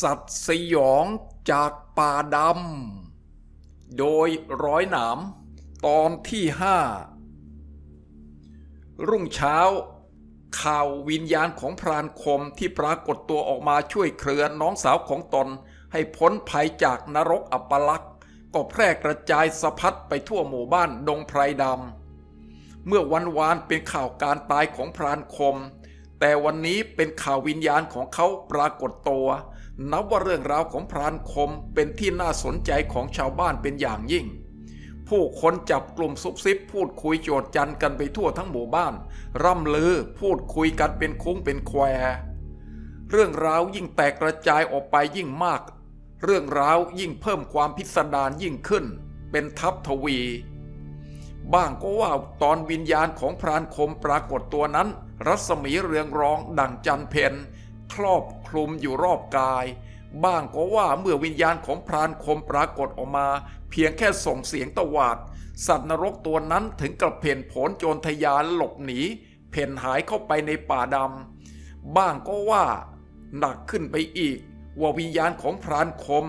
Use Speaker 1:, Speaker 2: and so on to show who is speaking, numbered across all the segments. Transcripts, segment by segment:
Speaker 1: สัตว์สยองจากป่าดำ โดยร้อยหนาม ตอนที่ห้า รุ่งเช้า ข่าววิญญาณของพรานคมที่ปรากฏตัวออกมาช่วยเคลือน้องสาวของตน ให้พ้นภัยจากนรกอัปลักษ์ก็แพร่กระจายสะพัดไปทั่วหมู่บ้านดงไพรดำ เมื่อวันวานเป็นข่าวการตายของพรานคม แต่วันนี้เป็นข่าววิญญาณของเขาปรากฏตัว นับว่าเรื่องราวของพรานคมเป็นที่น่าสนใจของชาวบ้านเป็นอย่างยิ่ง ผู้คนจับกลุ่มซุบซิบพูดคุยโจดจันกันไปทั่วทั้งหมู่บ้าน ร่ำลือพูดคุยกันเป็นคุ้งเป็นแคว เรื่องราวยิ่งแตกกระจายออกไปยิ่งมาก เรื่องราวยิ่งเพิ่มความพิสดารยิ่งขึ้น เป็นทัพทวี บ้างก็ว่าตอนวิญญาณของพรานคมปรากฏตัวนั้น รัศมีเรืองรองดั่งจันเพน ครอบคลุมอยู่รอบกาย บ้างก็ว่าเมื่อวิญญาณของพรานคมปรากฏออกมา เพียงแค่ส่งเสียงตวาด สัตว์นรกตัวนั้นถึงกับเพ่นผลโจรทยานหลบหนีเพ่นหายเข้าไปในป่าดำบ้างก็ว่าหนักขึ้นไปอีก ว่าวิญญาณของพรานคม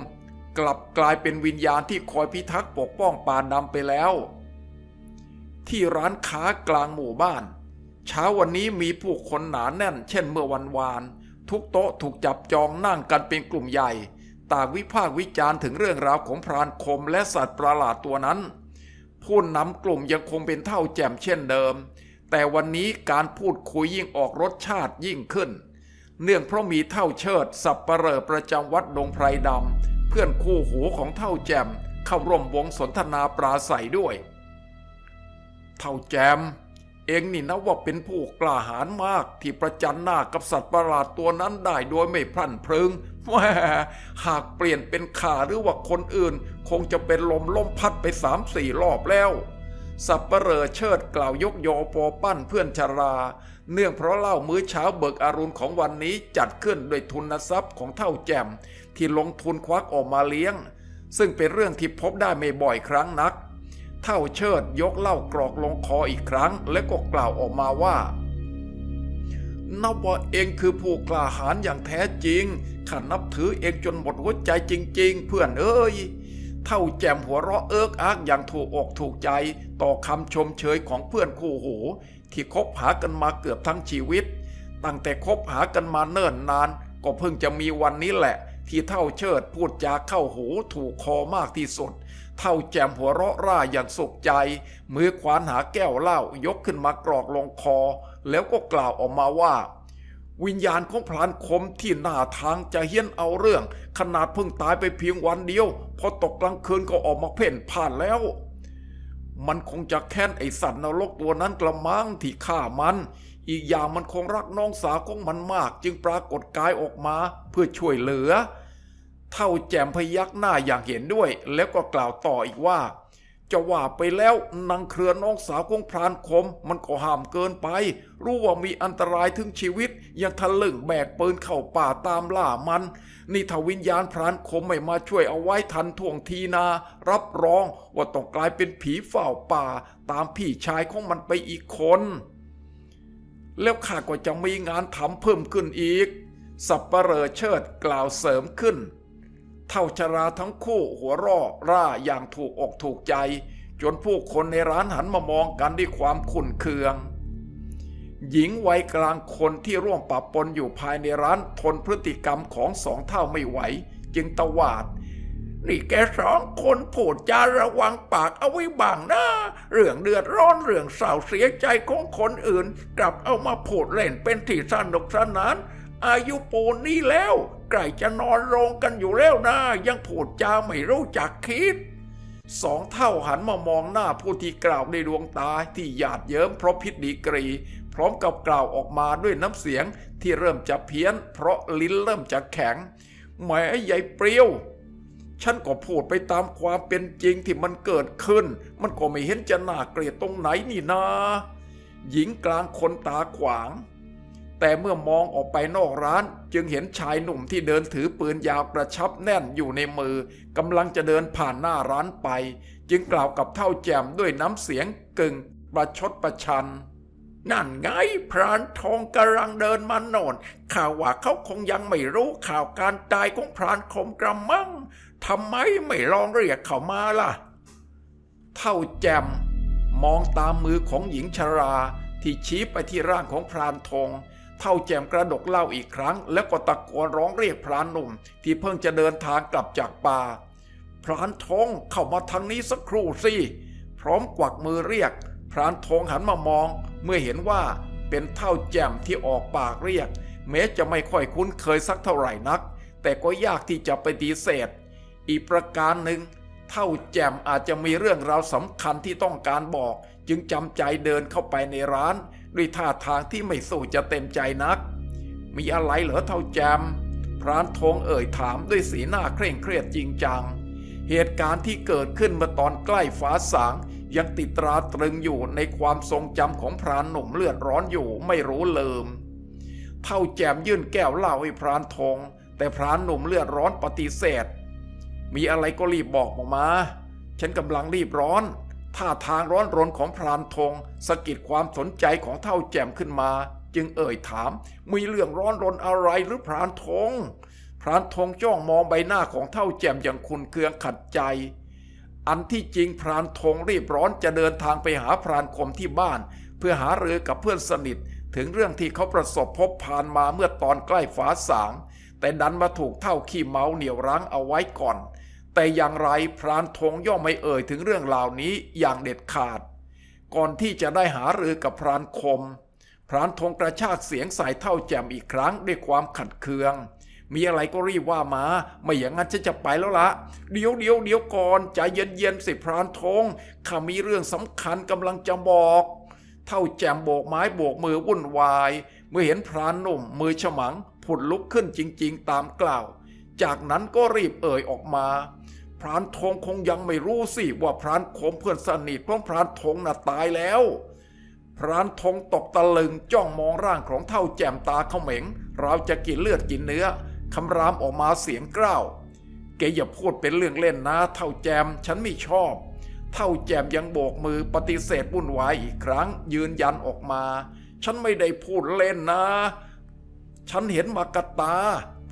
Speaker 1: กลับกลายเป็นวิญญาณที่คอยพิทักษ์ปกป้องป่าดำไปแล้ว ที่ร้านค้ากลางหมู่บ้าน เช้าวันนี้มีผู้คนหนาแน่น เช่นเมื่อวันวาน ทุกโต๊ะถูกจับจองนั่งกันเป็นกลุ่มใหญ่ ต่างวิพากษ์วิจารณ์ถึงเรื่องราวของพรานคมและสัตว์ประหลาดตัวนั้น ผู้นำกลุ่มยังคงเป็นเท่าแจ่มเช่นเดิม แต่วันนี้การพูดคุยยิ่งออกรสชาติยิ่งขึ้น เนื่องเพราะมีเท่าเชิด สับประเหร่อประจำวัดดงไพรดำเพื่อนคู่หูของเท่าแจ่มเข้าร่วมวงสนทนาปราศัยด้วย เท่าแจม เองนี่นะว่าเป็นผู้กล้าหาญมากที่ประจันหน้ากับสัตว์ประหลาดตัวนั้นได้โดยไม่พลันเพรึงแหมหากเปลี่ยนเป็นข่าหรือว่าคนอื่น คงจะเป็นลมล้มพัดไปสามสี่รอบแล้ว สับประเหร่อเชิดกล่าวยกโยโปอปั้นเพื่อนชรา เนื่องเพราะเล่ามื้อเช้าเบิกอรุณของวันนี้จัดขึ้นโดยทุนทรัพย์ของเท่าแจ่มที่ลงทุนควักออกมาเลี้ยง ซึ่งเป็นเรื่องที่พบได้ไม่บ่อยครั้งนัก เท่าเชิดยกเหล้ากรอกลงคออีกครั้ง และก็กล่าวออกมาว่านับว่าเองคือผู้กล้าหาญอย่างแท้จริงข้านับถือเองจนหมดหัวใจจริง ๆ เพื่อนเอ้ย เท่าแจมหัวเราะเอิกอักอย่างถูกอกถูกใจ ต่อคำชมเชยของเพื่อนคู่หู ที่คบหากันมาเกือบทั้งชีวิต ตั้งแต่คบหากันมาเนิ่นนาน ก็เพิ่งจะมีวันนี้แหละ ที่เท่าเชิดพูดจาเข้าหูถูกคอมากที่สุด เท่าแจมหัวเราะร่าอย่างสุขใจ มือขวานหาแก้วเหล้ายกขึ้นมากรอกลงคอ แล้วก็กล่าวออกมาว่า วิญญาณของพรานคมที่หน้าทางจะเฮี้ยนเอาเรื่อง ขนาดเพิ่งตายไปเพียงวันเดียว พอตกกลางคืนก็ออกมาเพ่นผ่านแล้ว มันคงจะแค้นไอสัตว์นรกตัวนั้นกระมังที่ฆ่ามัน อีกอย่างมันคงรักน้องสาวของมันมาก จึงปรากฏกายออกมาเพื่อช่วยเหลือ เท่าแจมพยักหน้าอย่างเห็นด้วย แล้วก็กล่าวต่ออีกว่า จะว่าไปแล้วนางเครือน้องสาวของพรานคม มันก็ห้ามเกินไป รู้ว่ามีอันตรายถึงชีวิต ยังทะลึ่งแบกปืนเข้าป่าตามล่ามัน นี่ถ้าวิญญาณพรานคมไม่มาช่วยเอาไว้ทันท่วงทีนา รับรองว่าต้องกลายเป็นผีเฝ้าป่า ตามพี่ชายของมันไปอีกคนแล้วข้าก็จะมีงานทำเพิ่มขึ้นอีก สับประเหร่อเชิดกล่าวเสริมขึ้น เท่าชราทั้งคู่หัวร่อร่าอย่างถูกอกถูกใจ จนผู้คนในร้านหันมามองกันด้วยความขุ่นเคือง หญิงวัยกลางคนที่ร่วมปะปนอยู่ภายในร้านทนพฤติกรรมของสองเท่าไม่ไหว จึงตวาดนี่แกสองคนพูดจาระวังปากเอาไว้บ้างนะ เรื่องเดือดร้อนเรื่องเศร้าเสียใจของคนอื่น กลับเอามาพูดเล่นเป็นที่สนุกสนาน อายุปูนนี้แล้ว ใกล้จะนอนโรงกันอยู่แล้วนะ ยังพูดจาไม่รู้จักคิด สองเท่าหันมามองหน้าผู้ที่กล่าวในดวงตาที่หยาดเยิ้มเพราะพิษดีกรี พร้อมกับกล่าวออกมาด้วยน้ำเสียงที่เริ่มจะเพี้ยน เพราะลิ้นเริ่มจะแข็งแหมใหญ่เปรี้ยวฉันก็พูดไปตามความเป็นจริงที่มันเกิดขึ้น มันก็ไม่เห็นจะน่าเกลียดตรงไหนนี่นา หญิงกลางคนตาขวาง แต่เมื่อมองออกไปนอกร้าน จึงเห็นชายหนุ่มที่เดินถือปืนยาวกระชับแน่นอยู่ในมือกำลังจะเดินผ่านหน้าร้านไป จึงกล่าวกับเท่าแจมด้วยน้ำเสียงกึ่งประชดประชัน นั่นไงพรานทองกำลังเดินมาโน่นข่าวว่าเขาคงยังไม่รู้ข่าวการตายของพรานคมกระมังทำไมไม่ลองเรียกเขามาล่ะ เท่าแจมมองตามมือของหญิงชราที่ชี้ไปที่ร่างของพรานทอง เท่าแจมกระดกเหล้าอีกครั้ง แล้วก็ตะโกนร้องเรียกพรานหนุ่ม ที่เพิ่งจะเดินทางกลับจากป่า พรานทองเข้ามาทางนี้สักครู่สิพร้อมกวักมือเรียก พรานทองหันมามอง เมื่อเห็นว่าเป็นเท่าแจมที่ออกปากเรียก แม้จะไม่ค่อยคุ้นเคยสักเท่าไหร่นัก แต่ก็ยากที่จะไปฏิเสธ อีกประการหนึ่งเท่าแจมอาจจะมีเรื่องราวสำคัญที่ต้องการบอก จึงจำใจเดินเข้าไปในร้าน ด้วยท่าทางที่ไม่สู้จะเต็มใจนัก มีอะไรเหรอเท่าแจม พรานทองเอ่ยถามด้วยสีหน้าเคร่งเครียดจริงจัง เหตุการณ์ที่เกิดขึ้นมื่อตอนใกล้ฟ้าสาง ยังติดตราตรึงอยู่ในความทรงจำของพรานหนุ่มเลือดร้อนอยู่ไม่รู้ลืม เท่าแจมยื่นแก้วเหล้าให้พรานทอง แต่พรานหนุ่มเลือดร้อนปฏิเสธ มีอะไรก็รีบบอกออกมา ฉันกำลังรีบร้อน ท่าทางร้อนรนของพรานทองสะกิดความสนใจของเท่าแจ่มขึ้นมา จึงเอ่ยถาม มีเรื่องร้อนรนอะไรหรือพรานทองพรานทองจ้องมองใบหน้าของเท่าแจ่มอย่างคุนเคืองขัดใจ อันที่จริงพรานทองรีบร้อนจะเดินทางไปหาพรานคมที่บ้าน เพื่อหาเรือกับเพื่อนสนิท ถึงเรื่องที่เขาประสบพบผ่านมาเมื่อตอนใกล้ฟ้าสาง แต่ดันมาถูกเท่าขี้เมาเหนี่ยวรั้งเอาไว้ก่อน แต่อย่างไรพรานทงย่อมไม่เอ่ยถึงเรื่องรานี้อย่างเด็ดขาด ก่อนที่จะได้หารือกับพรานคม พรานทงกระชากเสียงใส่เท่าแจ่มอีกครั้งด้วยความขัดเคือง มีอะไรก็รีบว่ามา ไม่อย่างนั้นฉันจะไปแล้วละเดี๋ยวเดี๋ยวเดี๋ยวก่อนใจเย็นเย็นๆสิพรานทงข้ามีเรื่องสำคัญกำลังจะบอก เท่าแจมโบกไม้โบกมือวุ่นวาย เมื่อเห็นพรานหนุ่มมือฉมังผุดลุกขึ้นจริง ๆ ตามกล่าว จากนั้นก็รีบเอ่ยออกมา พรานทงคงยังไม่รู้สิว่าพรานคมเพื่อนสนิทของพรานทงน่ะตายแล้ว พรานทงตกตะลึงจ้องมองร่างของเท่าแจมตาเขม็งเราจะกินเลือดกินเนื้อคำรามออกมาเสียงกล้าวแกอย่าพูดเป็นเรื่องเล่นนะ เท่าแจมฉันไม่ชอบ เท่าแจมยังโบกมือปฏิเสธวุ่นวายอีกครั้ง ยืนยันออกมา ฉันไม่ได้พูดเล่นนะ ฉันเห็นมากบตา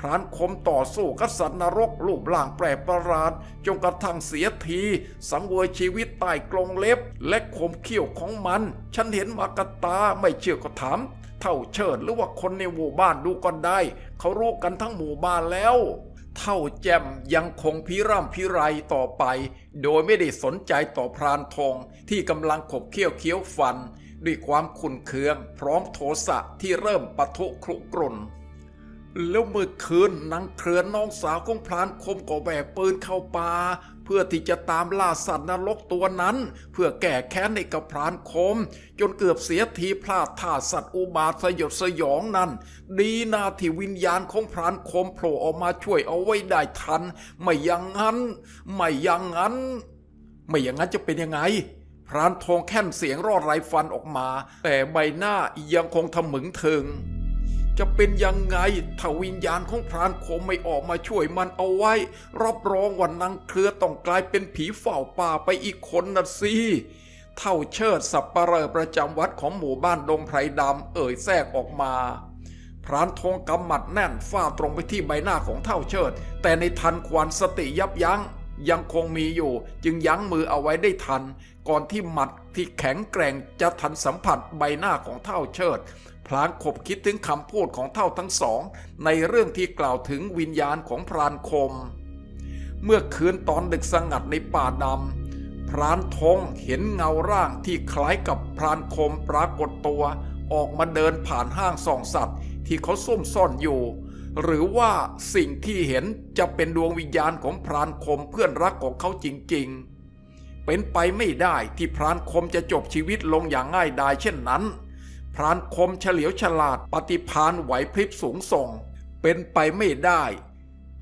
Speaker 1: พรานคมต่อสู้กับสัตว์นรกรูปร่างแปลกประหลาดจนกระทั่งเสียที สังเวยชีวิตใต้กรงเล็บ และคมเขี้ยวของมัน ฉันเห็นมากบตาไม่เชื่อก็ถามเท่าเชิดหรือว่าคนในหมู่บ้านดูก็ได้ เขารู้กันทั้งหมู่บ้านแล้วเท่าแจมยังคงพิร่ำพิไรต่อไป โดยไม่ได้สนใจต่อพรานทองที่กำลังขบเคี้ยวเคี้ยวฟัน ด้วยความขุนเคือง พร้อมโทสะที่เริ่มปะทุครุกรุ่น แล้วเมื่อคืนนางเครือนน้องสาวของพรานคมก็แบกปืนเข้าป่าเพื่อที่จะตามล่าสัตว์นรกตัวนั้น เพื่อแก้แค้นในกับพรานคม จนเกือบเสียทีพลาดท่าสัตว์อุบาทสยดสยองนั้น ดีนาที่วิญญาณของพรานคมโผล่ออกมาช่วยเอาไว้ได้ทัน ไม่อย่างนั้น ไม่อย่างนั้น ไม่อย่างนั้นจะเป็นยังไงพรานทองแค่นเสียงรอดไรฟันออกมา แต่ใบหน้ายังคงทะมึงเทิง จะเป็นยังไงถ้าวิญญาณของพรานคมไม่ออกมาช่วยมันเอาไว้ รับรองวันนางเครือต้องกลายเป็นผีเฝ้าป่าไปอีกคนน่ะสิเท่าเชิดสับปะเรอประจำวัดของหมู่บ้านดงไพรดำเอ่ยแทรกออกมา พรานทองกำหมัดแน่นฟาดตรงไปที่ใบหน้าของเท่าเชิด แต่ในทันควันสติยับยัง้ง ยังคงมีอยู่ จึงยั้งมือเอาไว้ได้ทัน ก่อนที่หมัดที่แข็งแกร่งจะทันสัมผัสใบหน้าของเท่าเชิด พลางขบคิดถึงคำพูดของเท่าทั้งสอง ในเรื่องที่กล่าวถึงวิญญาณของพรานคม เมื่อคืนตอนดึกสงัดในป่าดำพรานทงเห็นเงาร่างที่คล้ายกับพรานคมปรากฏตัว ออกมาเดินผ่านห้างส่องสัตว์ ที่เขาซุ่มซ่อนอยู่ หรือว่าสิ่งที่เห็นจะเป็นดวงวิญญาณของพรานคมเพื่อนรักของเขาจริง ๆ เป็นไปไม่ได้ที่พรานคมจะจบชีวิตลงอย่างง่ายดายเช่นนั้น พรานคมเฉลียวฉลาดปฏิพานไหวพริบสูงส่ง เป็นไปไม่ได้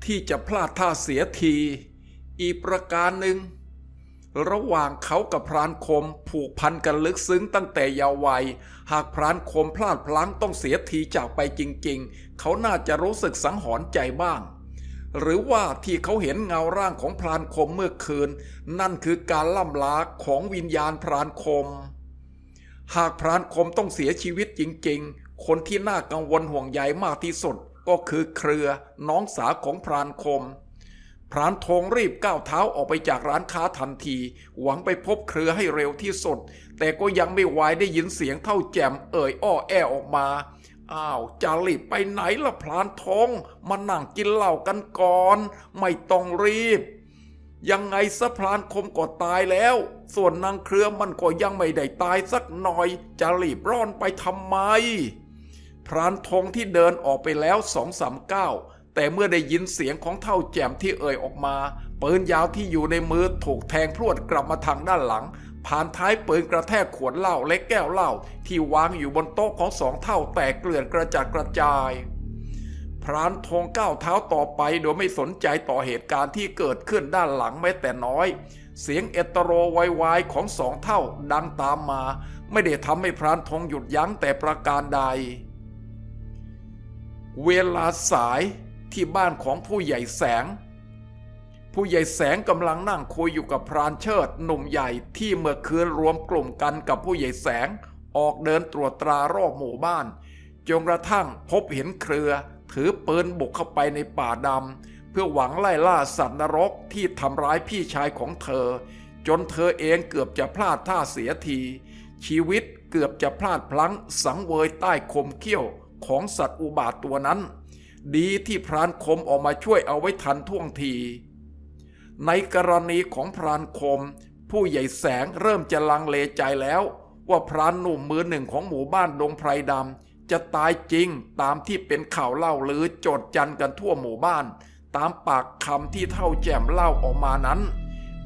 Speaker 1: ที่จะพลาดท่าเสียที อีกประการหนึ่ง ระหว่างเขากับพรานคมผูกพันกันลึกซึ้งตั้งแต่เยาว์วัย หากพรานคมพลาดพลั้งต้องเสียทีจากไปจริงๆ เขาน่าจะรู้สึกสังหรณ์ใจบ้างหรือว่าที่เขาเห็นเงาร่างของพรานคมเมื่อคืน นั่นคือการล่ำลาของวิญญาณพรานคม หากพรานคมต้องเสียชีวิตจริงๆ คนที่น่ากังวลห่วงใยมากที่สุดก็คือเครือน้องสาวของพรานคม พรานธงรีบก้าวเท้าออกไปจากร้านค้าทันที หวังไปพบเครือให้เร็วที่สุด แต่ก็ยังไม่ไหวได้ยินเสียงเท่าแจ่มเอ่ยอ้อแอออกมา อ้าวจะรีบไปไหนล่ะพรานทงมานั่งกินเหล้ากันก่อน ไม่ต้องรีบ ยังไงสะพรานคมก็ตายแล้ว ส่วนนางเครือมันก็ยังไม่ได้ตายสักหน่อย จะรีบร้อนไปทำไม พรานธงที่เดินออกไปแล้วสองสามก้าวแต่เมื่อได้ยินเสียงของเท่าแจ่มที่เอ่ยออกมาปืนยาวที่อยู่ในมือถูกแทงพรวดกลับมาทางด้านหลัง ผ่านท้ายปืนกระแทกขวดเหล้าและแก้วเหล้าที่วางอยู่บนโต๊ะของสองเท่าแตกเกลื่อนกระจัดกระจาย พรานธงก้าวเท้าต่อไปโดยไม่สนใจต่อเหตุการณ์ที่เกิดขึ้นด้านหลังแม้แต่น้อย เสียงเอตโรไวายของสองเท่าดังตามมา ไม่ได้ทำให้พรานธงหยุดยั้งแต่ประการใด เวลาสายที่บ้านของผู้ใหญ่แสง ผู้ใหญ่แสงกำลังนั่งคุยอยู่กับพรานเชิดหนุ่มใหญ่ที่เมื่อคืนรวมกลุ่มกันกับผู้ใหญ่แสง ออกเดินตรวจตรารอบหมู่บ้านจนกระทั่งพบเห็นเครือ ถือปืนบุกเข้าไปในป่าดำ เพื่อหวังไล่ล่าสัตว์นรกที่ทำร้ายพี่ชายของเธอ จนเธอเองเกือบจะพลาดท่าเสียที ชีวิตเกือบจะพลาดพลั้งสังเวยใต้คมเขี้ยวของสัตว์อุบาทตัวนั้น ดีที่พรานคมออกมาช่วยเอาไว้ทันท่วงที ในกรณีของพรานคม ผู้ใหญ่แสงเริ่มจะลังเลใจแล้ว ว่าพรานหนุ่มมือหนึ่งของหมู่บ้านดงไพรดำจะตายจริงตามที่เป็นข่าวเล่าหรือโจดจันกันทั่วหมู่บ้าน ตามปากคำที่เท่าแจ่มเล่าออกมานั้น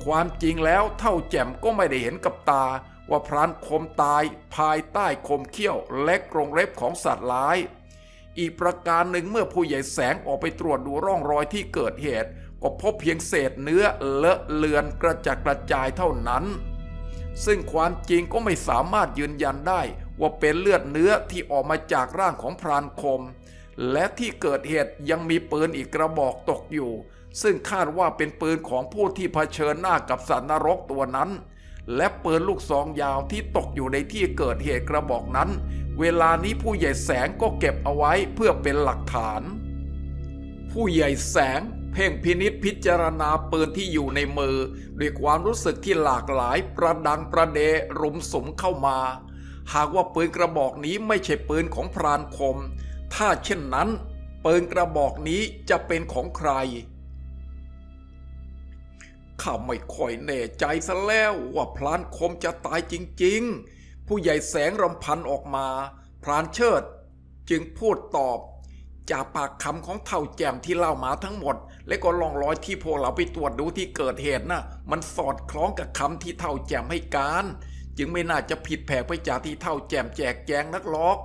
Speaker 1: ความจริงแล้วเท่าแจ่มก็ไม่ได้เห็นกับตา ว่าพรานคมตายภายใต้คมเขี้ยวและกรงเล็บของสัตว์ร้าย อีกประการหนึ่งเมื่อผู้ใหญ่แสงออกไปตรวจดูร่องรอยที่เกิดเหตุ ก็พบเพียงเศษเนื้อเลอะเลือนกระจัดกระจายเท่านั้น ซึ่งความจริงก็ไม่สามารถยืนยันได้ว่าเป็นเลือดเนื้อที่ออกมาจากร่างของพรานคม และที่เกิดเหตุยังมีปืนอีกกระบอกตกอยู่ ซึ่งคาดว่าเป็นปืนของผู้ที่เผชิญหน้ากับสัตว์นรกตัวนั้น และปืนลูกซองยาวที่ตกอยู่ในที่เกิดเหตุกระบอกนั้น เวลานี้ผู้ใหญ่แสงก็เก็บเอาไว้เพื่อเป็นหลักฐาน ผู้ใหญ่แสงเพ่งพินิษพิจารณาปืนที่อยู่ในมือ ด้วยความรู้สึกที่หลากหลายประดังประเดรุมสมเข้ามา หากว่าปืนกระบอกนี้ไม่ใช่ปืนของพรานคม ถ้าเช่นนั้นปืนกระบอกนี้จะเป็นของใคร ข้าไม่ค่อยแน่ใจซะแล้วว่าพรานคมจะตายจริง ๆ ผู้ใหญ่แสงรำพันออกมาพรานเชิด จึงพูดตอบจากปากคำของเท่าแจมที่เล่ามาทั้งหมด และก็ลองร้อยที่พวกเราไปตรวจดูที่เกิดเหตุนะ่ะ มันสอดคล้องกับคำที่เท่าแจมให้การ จึงไม่น่าจะผิดแผกไปจากที่เท่าแจมแจกแจงนักหรอก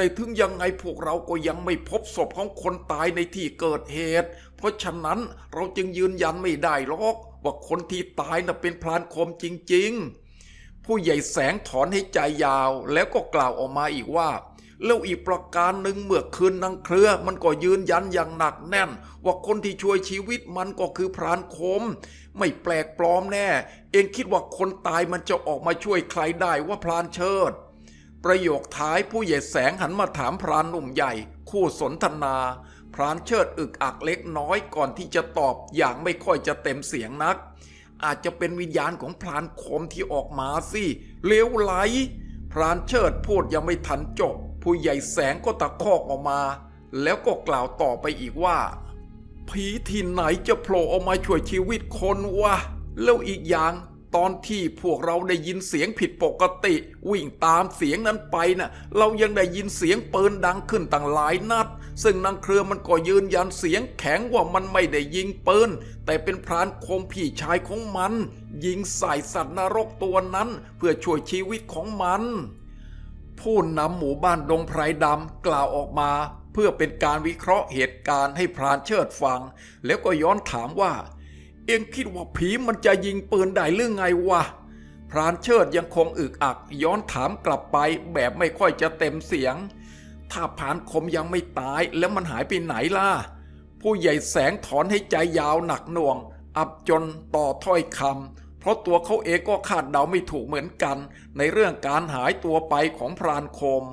Speaker 1: แต่ถึงยังไงพวกเราก็ยังไม่พบศพของคนตายในที่เกิดเหตุ เพราะฉะนั้นเราจึงยืนยันไม่ได้หรอก ว่าคนที่ตายน่ะเป็นพรานคมจริง ๆ ผู้ใหญ่แสงถอนให้ใจยาวแล้วก็กล่าวออกมาอีกว่า แล้วอีกประการหนึ่งเมื่อคืนนางเครือ มันก็ยืนยันอย่างหนักแน่น ว่าคนที่ช่วยชีวิตมันก็คือพรานคม ไม่แปลกปลอมแน่ เองคิดว่าคนตายมันจะออกมาช่วยใครได้ว่าพรานเชิด ประโยคท้ายผู้ใหญ่แสงหันมาถามพรานหนุ่มใหญ่ คู่สนทนา พรานเชิดอึกอักเล็กน้อยก่อนที่จะตอบอย่างไม่ค่อยจะเต็มเสียงนัก อาจจะเป็นวิญญาณของพรานคมที่ออกมาสิเลวไหล พรานเชิดพูดยังไม่ทันจบ ผู้ใหญ่แสงก็ตะคอกออกมา แล้วก็กล่าวต่อไปอีกว่า ผีที่ไหนจะโผล่ออกมาช่วยชีวิตคนวะแล้วอีกอย่าง ตอนที่พวกเราได้ยินเสียงผิดปกติ วิ่งตามเสียงนั้นไปน่ะ เรายังได้ยินเสียงปืนดังขึ้นตั้งหลายนัด ซึ่งนางเครือมันก็ยืนยันเสียงแข็งว่ามันไม่ได้ยิงปืนแต่เป็นพรานคมพี่ชายของมัน ยิงใส่สัตว์นรกตัวนั้นเพื่อช่วยชีวิตของมัน ผู้นำหมู่บ้านดงไพรดำกล่าวออกมาเพื่อเป็นการวิเคราะห์เหตุการณ์ให้พรานเชิดฟัง แล้วก็ย้อนถามว่า เองคิดว่าผีมันจะยิงปืนได้หรือไงวะ พรานเชิดยังคงอึกอักย้อนถามกลับไปแบบไม่ค่อยจะเต็มเสียง ถ้าผานคมยังไม่ตายแล้วมันหายไปไหนล่ะ ผู้ใหญ่แสงถอนให้ใจยาวหนักหน่วง อับจนต่อถ้อยคำเพราะตัวเขาเองก็คาดเดาไม่ถูกเหมือนกัน ในเรื่องการหายตัวไปของพรานคม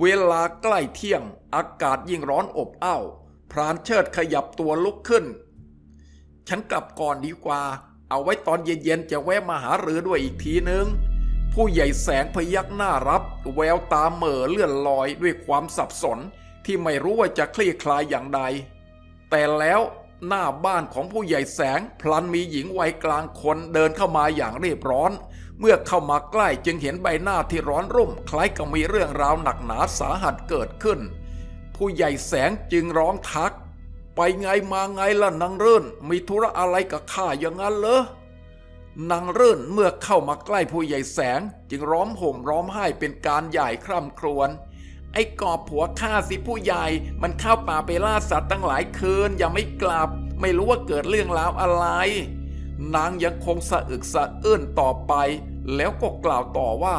Speaker 1: เวลาใกล้เที่ยงอากาศยิ่งร้อนอบอ้าวพรานเชิดขยับตัวลุกขึ้น ฉันกลับก่อนดีกว่า เอาไว้ตอนเย็นๆจะแวะมาหาเรือด้วยอีกทีนึง ผู้ใหญ่แสงพยักหน้ารับ แววตาเหม่อเลื่อนลอยด้วยความสับสนที่ไม่รู้ว่าจะคลี่คลายอย่างใด แต่แล้วหน้าบ้านของผู้ใหญ่แสง พลันมีหญิงวัยกลางคนเดินเข้ามาอย่างรีบร้อน เมื่อเข้ามาใกล้จึงเห็นใบหน้าที่ร้อนรุ่ม คล้ายกับมีเรื่องราวหนักหนาสาหัสเกิดขึ้น ผู้ใหญ่แสงจึงร้องทัก ไปไงมาไงล่ะนางเรื่นมีธุระอะไรกับข้าอย่างนั้นเหรอนางเรื่นเมื่อเข้ามาใกล้ผู้ใหญ่แสง จึงร้องห่มร้องไห้เป็นการใหญ่คร่ำครวญไอ้กอบผัวข้าสิผู้ใหญ่ มันเข้าป่าไปล่าสัตว์ตั้งหลายคืนยังไม่กลับ ไม่รู้ว่าเกิดเรื่องราวอะไร นางยังคงสะอึกสะอื้นต่อไป แล้วก็กล่าวต่อว่า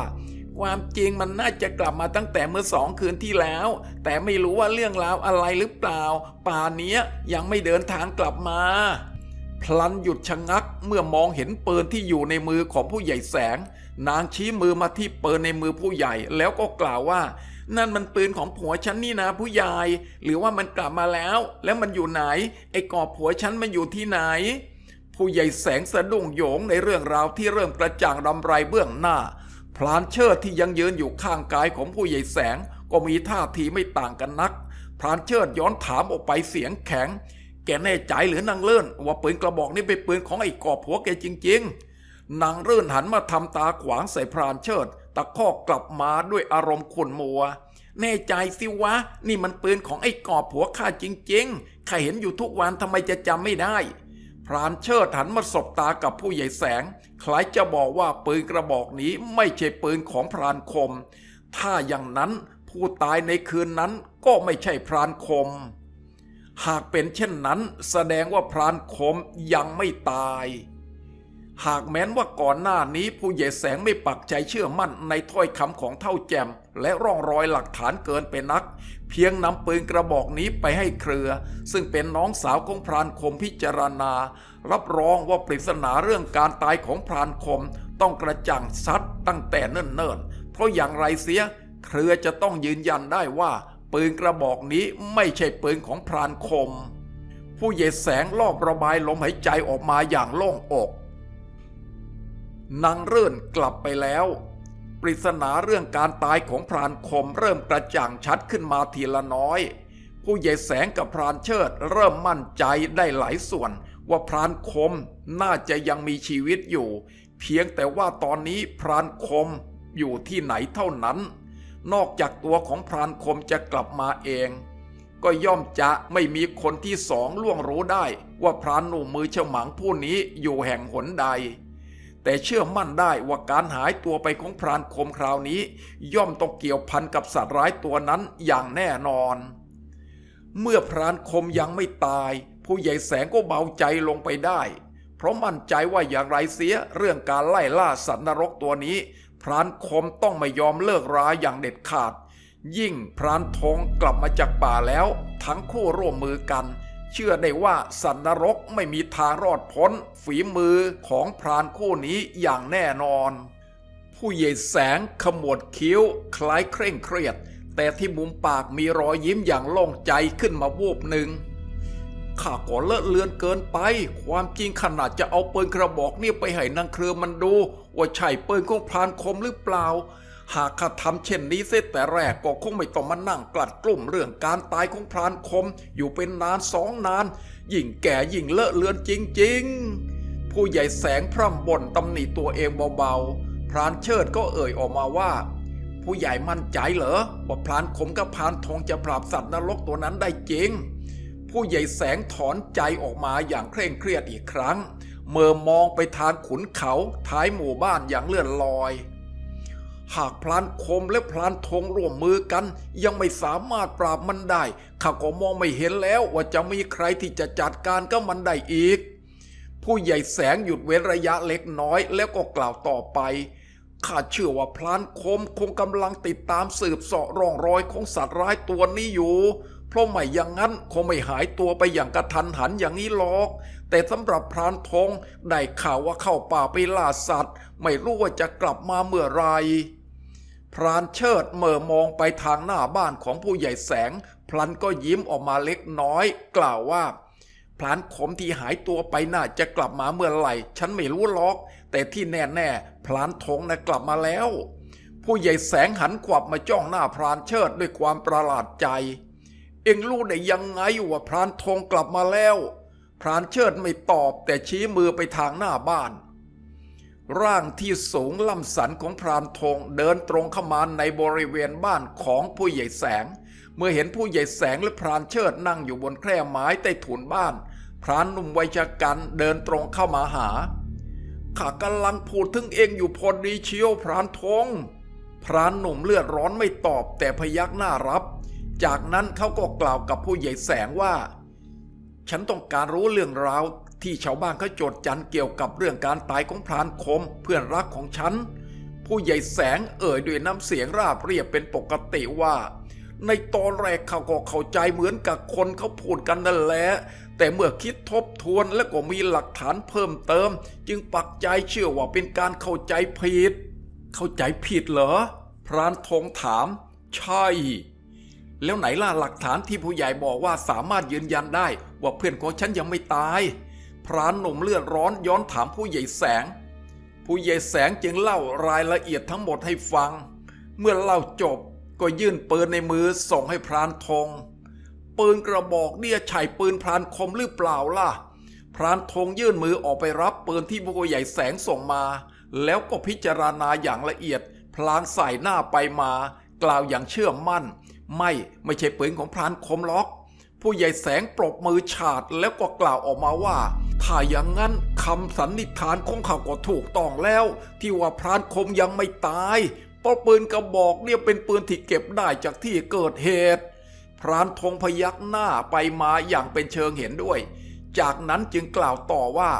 Speaker 1: ความจริงมันน่าจะกลับมาตั้งแต่เมื่อสองคืนที่แล้ว แต่ไม่รู้ว่าเรื่องราวอะไรหรือเปล่า ป่าเนี้ยยังไม่เดินทางกลับมา พลันหยุดชะงักเมื่อมองเห็นปืนที่อยู่ในมือของผู้ใหญ่แสง นางชี้มือมาที่ปืนในมือผู้ใหญ่แล้วก็กล่าวว่า นั่นมันปืนของผัวฉันนี่นะผู้ใหญ่ หรือว่ามันกลับมาแล้ว แล้วมันอยู่ไหน ไอ้กอบผัวฉันมันอยู่ที่ไหนผู้ใหญ่แสงสะดุ้งโหยงในเรื่องราวที่เริ่มกระจ่างรำไรเบื้องหน้า พลานเชิดที่ยังยืนอยู่ข้างกายของผู้ใหญ่แสง ก็มีท่าทีไม่ต่างกันนักพรานเชิดย้อนถามออกไปเสียงแข็ง แกแน่ใจหรือนางเลื่อนว่าปืนกระบอกนี้เป็นปืนของไอ้กอบผัวแกจริง ๆ นางเลื่อนหันมาทำตาขวางใส่พรานเชิด ตะคอกกลับมาด้วยอารมณ์ขุ่นมัว แน่ใจสิวะ นี่มันปืนของไอ้กอบผัวข้าจริงๆข้าเห็นอยู่ทุกวันทำไมจะจำไม่ได้ พรานเชิดหันมาสบตากับผู้ใหญ่แสง คล้ายจะบอกว่าปืนกระบอกนี้ไม่ใช่ปืนของพรานคม ถ้าอย่างนั้นผู้ตายในคืนนั้นก็ไม่ใช่พรานคม หากเป็นเช่นนั้นแสดงว่าพรานคมยังไม่ตาย หากแม้นว่าก่อนหน้านี้ผู้ใหญ่แสงไม่ปักใจเชื่อมั่นในถ้อยคำของเท่าแจม และร่องรอยหลักฐานเกินไปนัก เพียงนำปืนกระบอกนี้ไปให้เครือ ซึ่งเป็นน้องสาวของพรานคมพิจารณา รับรองว่าปริศนาเรื่องการตายของพรานคมต้องกระจ่างชัดตั้งแต่เนิ่นๆ เพราะอย่างไรเสีย เครือจะต้องยืนยันได้ว่า ปืนกระบอกนี้ไม่ใช่ปืนของพรานคม ผู้ใหญ่แสงรอบระบายลมหายใจออกมาอย่างโล่งอกนางเรื่นกลับไปแล้ว ปริศนาเรื่องการตายของพรานคมเริ่มกระจ่างชัดขึ้นมาทีละน้อย ผู้ใหญ่แสงกับพรานเชิดเริ่มมั่นใจได้หลายส่วน ว่าพรานคมน่าจะยังมีชีวิตอยู่ เพียงแต่ว่าตอนนี้พรานคมอยู่ที่ไหนเท่านั้น นอกจากตัวของพรานคมจะกลับมาเอง ก็ย่อมจะไม่มีคนที่สองล่วงรู้ได้ ว่าพรานหนุ่มมือฉมังผู้นี้อยู่แห่งหนใด แต่เชื่อมั่นได้ว่าการหายตัวไปของพรานคมคราวนี้ ย่อมต้องเกี่ยวพันกับสัตว์ร้ายตัวนั้นอย่างแน่นอน เมื่อพรานคมยังไม่ตาย ผู้ใหญ่แสงก็เบาใจลงไปได้ เพราะมั่นใจว่าอย่างไรเสียเรื่องการไล่ล่าสัตว์นรกตัวนี้ พรานคมต้องไม่ยอมเลิกราอย่างเด็ดขาด ยิ่งพรานทองกลับมาจากป่าแล้ว ทั้งคู่ร่วมมือกัน เชื่อได้ว่าสัตว์นรกไม่มีทางรอดพ้น ฝีมือของพรานคู่นี้อย่างแน่นอน ผู้ใหญ่แสงขมวดคิ้ว คล้ายเคร่งเครียด แต่ที่มุมปากมีรอยยิ้มอย่างโล่งใจขึ้นมาวูบหนึ่งข้าก็เลอะเลือนเกินไป ความจริงขนาดจะเอาปืนกระบอกนี่ไปให้นางเครือมันดู ว่าใช่ปืนของพรานคมหรือเปล่า หากข้าทำเช่นนี้เสียแต่แรกก็คงไม่ต้องมานั่งกลัดกลุ่มเรื่องการตายของพรานคม อยู่เป็นนานสองนาน ยิ่งแก่ยิ่งเลอะเลือนจริง ๆ ผู้ใหญ่แสงพร่ำบ่นตำหนิตัวเองเบาๆ พรานเชิดก็เอ่ยออกมาว่า ผู้ใหญ่มั่นใจเหรอว่าพรานคมกับพรานทองจะปราบสัตว์นรกตัวนั้นได้จริง ผู้ใหญ่แสงถอนใจออกมาอย่างเคร่งเครียดอีกครั้ง เมื่อมองไปทางขุนเขาท้ายหมู่บ้านอย่างเลื่อนลอย หากพลานคมและพลานทงร่วมมือกัน ยังไม่สามารถปราบมันได้ข้าก็มองไม่เห็นแล้วว่าจะมีใครที่จะจัดการกับมันได้อีก ผู้ใหญ่แสงหยุดเว้นระยะเล็กน้อยแล้วก็กล่าวต่อไปข้าเชื่อว่าพลานคมคงกำลังติดตามสืบเสาะร่องรอยของสัตว์ร้ายตัวนี้อยู่ เพราะไม่อย่างนั้นคงไม่หายตัวไปอย่างกระทันหันอย่างนี้หรอก แต่สำหรับพรานทงได้ข่าวว่าเข้าป่าไปล่าสัตว์ ไม่รู้ว่าจะกลับมาเมื่อไหร พรานเชิดเหม่อมองไปทางหน้าบ้านของผู้ใหญ่แสง พลันก็ยิ้มออกมาเล็กน้อย กล่าวว่าพรานขมที่หายตัวไปน่าจะกลับมาเมื่อไหร่ ฉันไม่รู้หรอก แต่ที่แน่ๆพรานทงนะกลับมาแล้ว ผู้ใหญ่แสงหันขวับมาจ้องหน้าพรานเชิดด้วยความประหลาดใจ เอ็งรู้ได้ยังไงว่าพรานทงกลับมาแล้ว พรานเชิดไม่ตอบแต่ชี้มือไปทางหน้าบ้าน ร่างที่สูงล่ำสันของพรานธงเดินตรงเข้ามาในบริเวณบ้านของผู้ใหญ่แสง เมื่อเห็นผู้ใหญ่แสงและพรานเชิดนั่งอยู่บนแคร่ไม้ใต้ถุนบ้าน พรานหนุ่มวัยชกันเดินตรงเข้ามาหาข้ากำลังพูดถึงเองอยู่พอดีเชียวพรานธงพรานหนุ่มเลือดร้อนไม่ตอบแต่พยักหน้ารับ จากนั้นเขาก็กล่าวกับผู้ใหญ่แสงว่า ฉันต้องการรู้เรื่องราว ที่ชาวบ้านเขาโจดจันเกี่ยวกับเรื่องการตายของพรานคมเพื่อนรักของฉัน ผู้ใหญ่แสงเอ่ยด้วยน้ำเสียงราบเรียบเป็นปกติว่า ในตอนแรกเขาก็เข้าใจเหมือนกับคนเขาพูดกันนั่นแหละ แต่เมื่อคิดทบทวนและก็มีหลักฐานเพิ่มเติม จึงปักใจเชื่อว่าเป็นการเข้าใจผิด เข้าใจผิดเหรอ พรานธงถาม ใช่ แล้วไหนล่ะหลักฐานที่ผู้ใหญ่บอกว่าสามารถยืนยันได้ ว่าเพื่อนของฉันยังไม่ตาย พรานหนุ่มเลือดร้อนย้อนถามผู้ใหญ่แสง ผู้ใหญ่แสงจึงเล่ารายละเอียดทั้งหมดให้ฟัง เมื่อเล่าจบก็ยื่นปืนในมือส่งให้พรานธงปืนกระบอกเนี่ยใช่ปืนพรานคมหรือเปล่าล่ะ พรานธงยื่นมือออกไปรับปืนที่ผู้ใหญ่แสงส่งมา แล้วก็พิจารณาอย่างละเอียด พลางใส่หน้าไปมา กล่าวอย่างเชื่อมั่น ไม่ไม่ใช่ปืนของพรานคมล็อก ผู้ใหญ่แสงปรบมือฉาดแล้วก็กล่าวออกมาว่า ถ้าอย่างนั้นคำสันนิษฐานของเขาก็ถูกต้องแล้ว ที่ว่าพรานคมยังไม่ตาย เพราะปืนกระบอกเนี่ยเป็นปืนที่เก็บได้จากที่เกิดเหตุ พรานธงพยักหน้าไปมาอย่างเป็นเชิงเห็นด้วย จากนั้นจึงกล่าวต่อว่า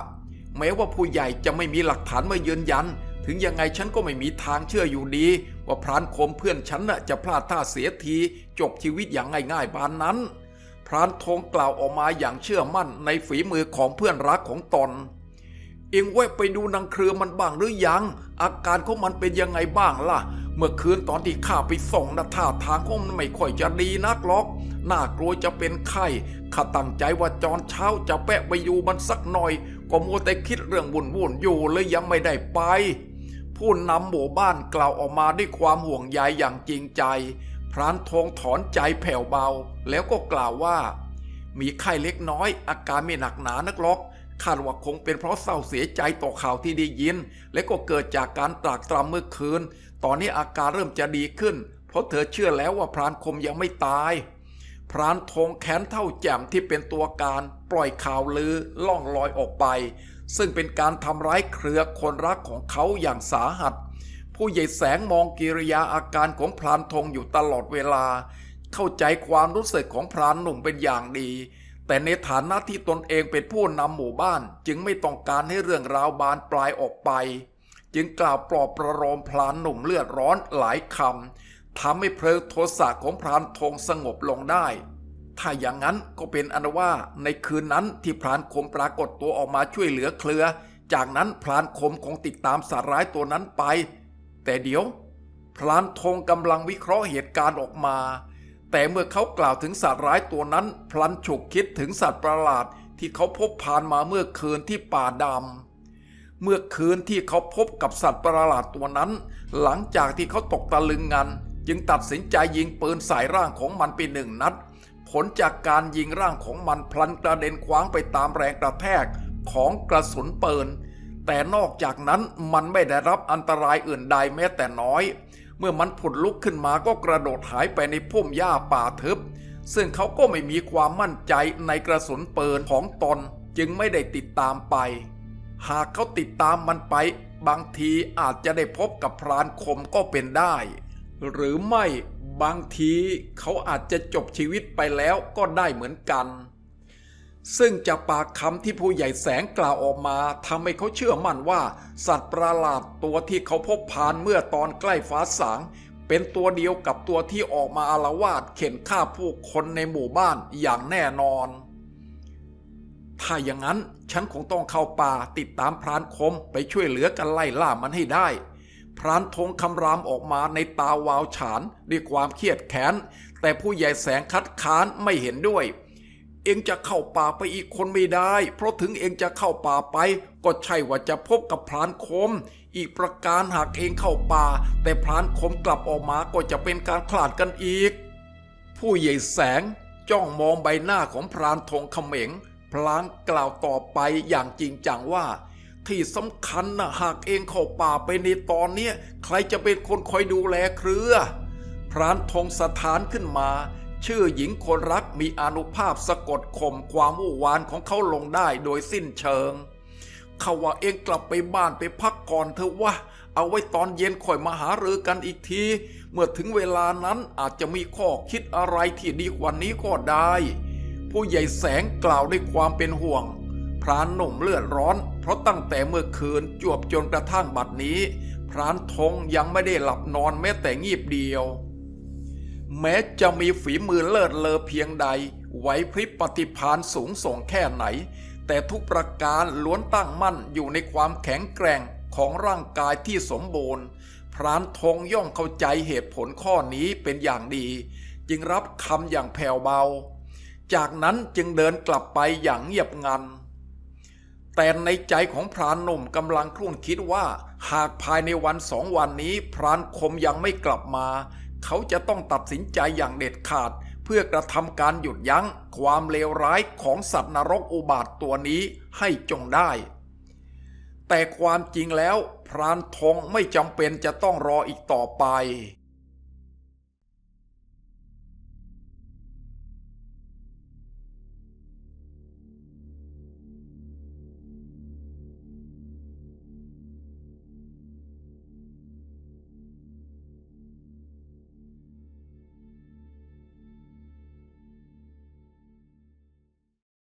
Speaker 1: แม้ว่าผู้ใหญ่จะไม่มีหลักฐานมายืนยัน ถึงยังไงฉันก็ไม่มีทางเชื่ออยู่ดี ว่าพรานคมเพื่อนฉันน่ะจะพลาดท่าเสียทีจบชีวิตอย่างง่ายๆบานนั้น พรานธงกล่าวออกมาอย่างเชื่อมั่นในฝีมือของเพื่อนรักของตน เอ็งแวะไปดูนางเครือมันบ้างหรือยัง อาการของมันเป็นยังไงบ้างล่ะ เมื่อคืนตอนที่ข้าไปส่งนะท่าทางของมันไม่ค่อยจะดีนักหรอก น่ากลัวจะเป็นไข้ ข้าตั้งใจว่าจอนเช้าจะแปะไปอยู่มันสักหน่อย ก็มัวแต่คิดเรื่องวุ่นวุ่นๆอยู่เลยยังไม่ได้ไปผู้นำหมู่บ้านกล่าวออกมาด้วยความห่วงใยอย่างจริงใจ พรานธงถอนใจแผ่วเบาแล้วก็กล่าวว่า มีไข้เล็กน้อย อาการไม่หนักหนานักหรอกคาดว่าคงเป็นเพราะเศร้าเสียใจต่อข่าวที่ได้ยิน และก็เกิดจากการตรากตรำเมื่อคืน ตอนนี้อาการเริ่มจะดีขึ้น เพราะเธอเชื่อแล้วว่าพรานคมยังไม่ตาย พรานธงแขนเท่าแจ่มที่เป็นตัวการปล่อยข่าวลือล่องลอยออกไป ซึ่งเป็นการทำร้ายเครือคนรักของเขาอย่างสาหัส ผู้ใหญ่แสงมองกิริยาอาการของพรานธงอยู่ตลอดเวลา เข้าใจความรู้สึกของพรานหนุ่มเป็นอย่างดี แต่ในฐานะที่ตนเองเป็นผู้นำหมู่บ้าน จึงไม่ต้องการให้เรื่องราวบานปลายออกไป จึงกล่าวปลอบประโลมพรานหนุ่มเลือดร้อนหลายคำทำให้เพลิงโทสะของพรานธงสงบลงได้ถ้าอย่างนั้นก็เป็นอันว่าในคืนนั้นที่พรานคมปรากฏตัวออกมาช่วยเหลือเครือ จากนั้นพรานคมคงติดตามสัตว์ร้ายตัวนั้นไป แต่เดี๋ยวพรานธงกำลังวิเคราะห์เหตุการณ์ออกมา แต่เมื่อเขากล่าวถึงสัตว์ร้ายตัวนั้น พลันฉุกคิดถึงสัตว์ประหลาดที่เขาพบผ่านมาเมื่อคืนที่ป่าดำ เมื่อคืนที่เขาพบกับสัตว์ประหลาดตัวนั้น หลังจากที่เขาตกตะลึงงัน จึงตัดสินใจยิงปืนใส่ร่างของมันไปหนึ่งนัด ผลจากการยิงร่างของมันพลันกระเด็นคว้างไปตามแรงกระแทกของกระสุนปืน แต่นอกจากนั้นมันไม่ได้รับอันตรายอื่นใดแม้แต่น้อย เมื่อมันผุดลุกขึ้นมาก็กระโดดหายไปในพุ่มหญ้าป่าทึบ ซึ่งเขาก็ไม่มีความมั่นใจในกระสุนปืนของตนจึงไม่ได้ติดตามไป หากเขาติดตามมันไป บางทีอาจจะได้พบกับพรานคมก็เป็นได้ หรือไม่บางทีเขาอาจจะจบชีวิตไปแล้วก็ได้เหมือนกัน ซึ่งจากปากคำที่ผู้ใหญ่แสงกล่าวออกมาทำให้เขาเชื่อมั่นว่า สัตว์ประหลาดตัวที่เขาพบผ่านเมื่อตอนใกล้ฟ้าสาง เป็นตัวเดียวกับตัวที่ออกมาอาละวาดเข็นฆ่าผู้คนในหมู่บ้านอย่างแน่นอน ถ้าอย่างนั้นฉันคงต้องเข้าป่าติดตามพรานคมไปช่วยเหลือกันไล่ล่ามันให้ได้ พรานธงคำรามออกมาในตาวาวฉานด้วยความเครียดแค้นแต่ผู้ใหญ่แสงคัดค้านไม่เห็นด้วยเเองจะเข้าป่าไปอีกคนไม่ได้ เพราะถึงเองจะเข้าป่าไป ก็ใช่ว่าจะพบกับพรานคม อีกประการหากเองเข้าป่า แต่พรานคมกลับออกมาก็จะเป็นการขลาดกันอีก ผู้ใหญ่แสงจ้องมองใบหน้าของพรานธงเขม็ง พลางกล่าวต่อไปอย่างจริงจังว่า ที่สำคัญนะหากเองเข้าป่าไปในตอนเนี้ใครจะเป็นคนคอยดูแลเครือพรานธงสถานขึ้นมา ชื่อหญิงคนรักมีอานุภาพสะกดข่มความวุ่วานของเขาลงได้โดยสิ้นเชิงเขาว่าเองกลับไปบ้านไปพักก่อนเถอะวะเอาไว้ตอนเย็นค่อยมาหารือกันอีกที เมื่อถึงเวลานั้นอาจจะมีข้อคิดอะไรที่ดีกว่านี้ก็ได้ ผู้ใหญ่แสงกล่าวด้วยความเป็นห่วง พรานหนุ่มเลือดร้อน เพราะตั้งแต่เมื่อคืนจวบจนกระทั่งบัดนี้ พรานธงยังไม่ได้หลับนอนแม้แต่งีบเดียว แม้จะมีฝีมือเลิศเลอเพียงใด ไหวพริบปฏิภาณสูงส่งแค่ไหน แต่ทุกประการล้วนตั้งมั่นอยู่ในความแข็งแกร่งของร่างกายที่สมบูรณ์ พรานธงย่อมเข้าใจเหตุผลข้อนี้เป็นอย่างดี จึงรับคำอย่างแผ่วเบา จากนั้นจึงเดินกลับไปอย่างเงียบงัน แต่ในใจของพรานหนุ่มกำลังครุ่นคิดว่า หากภายในวันสองวันนี้พรานคมยังไม่กลับมา เขาจะต้องตัดสินใจอย่างเด็ดขาด เพื่อกระทำการหยุดยั้ง ความเลวร้ายของสัตว์นรกอุบาทตัวนี้ให้จงได้ แต่ความจริงแล้ว พรานธงไม่จำเป็นจะต้องรออีกต่อไป